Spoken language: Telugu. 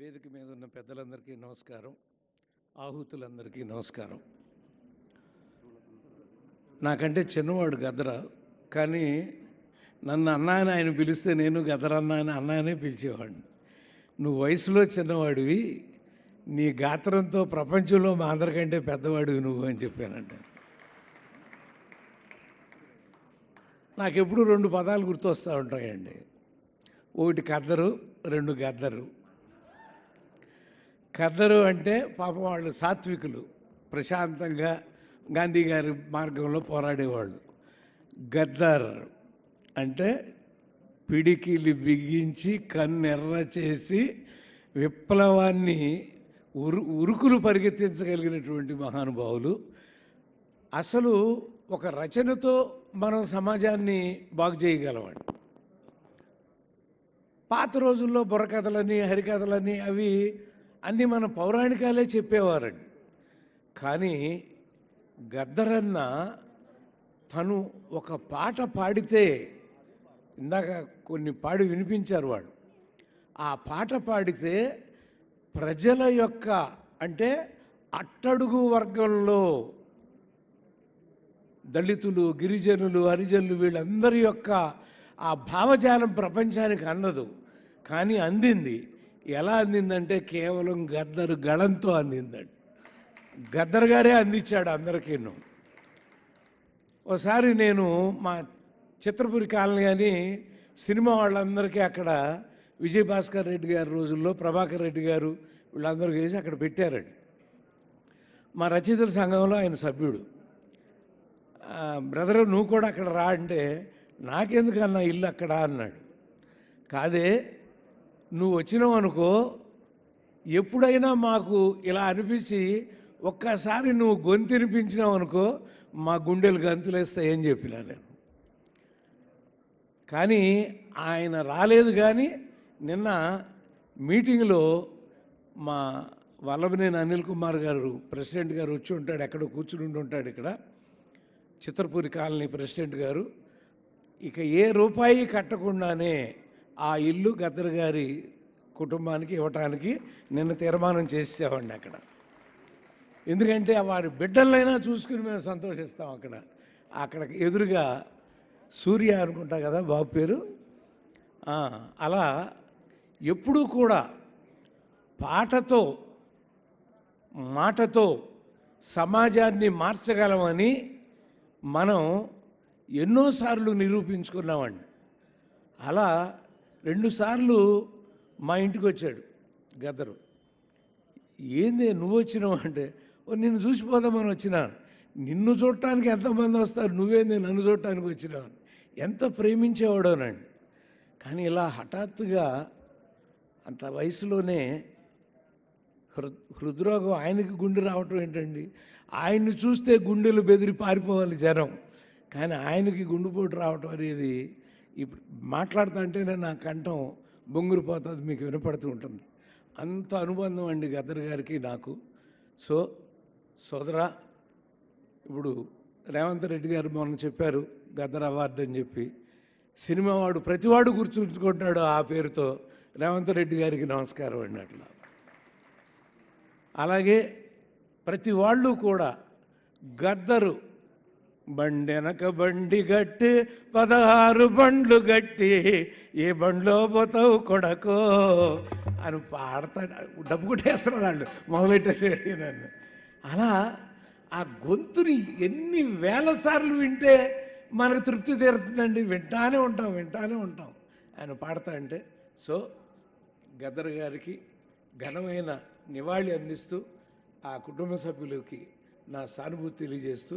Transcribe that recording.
వేదిక మీద ఉన్న పెద్దలందరికీ నమస్కారం ఆహుతులందరికీ నమస్కారం. నాకంటే చిన్నవాడు గద్దర కానీ నన్ను అన్నాయని ఆయన పిలిస్తే నేను గద్దరన్నా అని అన్నా పిలిచేవాడిని. నువ్వు వయసులో చిన్నవాడివి నీ గాత్రంతో ప్రపంచంలో మా అందరికంటే పెద్దవాడివి నువ్వు అని చెప్పానంట. నాకెప్పుడు రెండు పదాలు గుర్తొస్తూ ఉంటాయండి. ఒకటి కద్దరు రెండు గద్దరు. కదరు అంటే పాపం వాళ్ళు సాత్వికులు. ప్రశాంతంగా గాంధీ గారి మార్గంలో పోరాడేవాళ్ళు. గద్దర్ అంటే పిడికిలి బిగించి కన్నెర్ర చేసి విప్లవాన్ని ఉరు ఉరుకులు పరిగెత్తించగలిగినటువంటి మహానుభావులు. అసలు ఒక రచనతో మనం సమాజాన్ని బాగు చేయగలమండి పాత రోజుల్లో బుర్రకథలని హరికథలని అవి అన్ని మన పౌరాణికాలే చెప్పేవారండి. కానీ గద్దరన్న తను ఒక పాట పాడితే ఇందాక కొన్ని పాడి వినిపించారు వాడు ఆ పాట పాడితే ప్రజల యొక్క అంటే అట్టడుగు వర్గంలో దళితులు గిరిజనులు హరిజనులు వీళ్ళందరి యొక్క ఆ భావజాలం ప్రపంచానికి అందదు. కానీ అందింది ఎలా అందిందంటే కేవలం గద్దరు గళంతో అందిందండి. గద్దర్ గారే అందించాడు అందరికీను. ఒకసారి నేను మా చిత్రపురి కాలనీ అని సినిమా వాళ్ళందరికీ అక్కడ విజయభాస్కర్ రెడ్డి గారి రోజుల్లో ప్రభాకర్ రెడ్డి గారు వీళ్ళందరూ వేసి అక్కడ పెట్టారండి. మా రచయితల సంఘంలో ఆయన సభ్యుడు. బ్రదర్ నువ్వు కూడా అక్కడ రా అంటే నాకెందుకన్నా ఇల్లు అక్కడ అన్నాడు. కాదే నువ్వు వచ్చినావు అనుకో ఎప్పుడైనా మాకు ఇలా అనిపించి ఒక్కసారి నువ్వు గొంతు వినిపించినావు అనుకో మా గుండెలు గంతులేస్తాయని చెప్పినా నేను. కానీ ఆయన రాలేదు కానీ నిన్న మీటింగ్లో మా వల్లభనేని అనిల్ కుమార్ గారు ప్రెసిడెంట్ గారు వచ్చి ఉంటాడు ఎక్కడ కూర్చుని ఉంటాడు ఇక్కడ. చిత్రపూరి కాలనీ ప్రెసిడెంట్ గారు. ఇక ఏ రూపాయి కట్టకుండానే ఆ ఇల్లు గద్దర్ గారి కుటుంబానికి ఇవ్వటానికి నిన్న తీర్మానం చేసేవాడిని అక్కడ. ఎందుకంటే వారి బిడ్డలైనా చూసుకుని మేము సంతోషిస్తాం అక్కడ. అక్కడ ఎదురుగా సూర్య అనుకుంటా కదా బాబు పేరు? అలా ఎప్పుడూ కూడా పాటతో మాటతో సమాజాన్ని మార్చగలమని మనం ఎన్నోసార్లు నిరూపించుకున్నామండి అలా రెండుసార్లు మా ఇంటికి వచ్చాడు గద్దరు ఏంది నువ్వు వచ్చినావు? అంటే "ఓ, నిన్ను చూసిపోదామని వచ్చినాను నిన్ను చూడటానికి ఎంతమంది వస్తారు? నువ్వేంది నన్ను చూడటానికి వచ్చినావు? ఎంత ప్రేమించేవాడోనండి కానీ ఇలా హఠాత్తుగా అంత వయసులోనే హృ హృద్రోగం ఆయనకి గుండె రావటం ఏంటండి? ఆయన్ని చూస్తే గుండెలు బెదిరి పారిపోవాలి జనం. కానీ ఆయనకి గుండెపోటు రావటం అనేది ఇప్పుడు మాట్లాడుతూ అంటేనే నా కంఠం బొంగురిపోతుంది మీకు వినపడుతూ ఉంటుంది. అంత అనుబంధం అండి గద్దర్ గారికి నాకు. సో సోదరా ఇప్పుడు రేవంత్ రెడ్డి గారు మొన్న చెప్పారు గద్దర్ అవార్డు అని చెప్పి. సినిమా వాడు ప్రతివాడు గుర్తుంచుకుంటాడు ఆ పేరుతో. రేవంత్ రెడ్డి గారికి నమస్కారం అండి అట్లా. అలాగే ప్రతి వాళ్ళు కూడా గద్దరు బండెనక బండి గట్టి పదహారు బండ్లు గట్టి ఏ బండ్లో పోతావు కొడకో అని పాడతాడు డబ్బు కొట్టేస్తున్నాడు వాళ్ళు మొదలెట్టేసాడు నన్ను. అలా ఆ గొంతుని ఎన్ని వేల సార్లు వింటే మనకు తృప్తి తీరుతుందండి. వింటానే ఉంటాం వింటానే ఉంటాం ఆయన పాడతా అంటే సో గదర్ గారికి ఘనమైన నివాళి అందిస్తూ ఆ కుటుంబ సభ్యులకి నా సానుభూతి తెలియజేస్తూ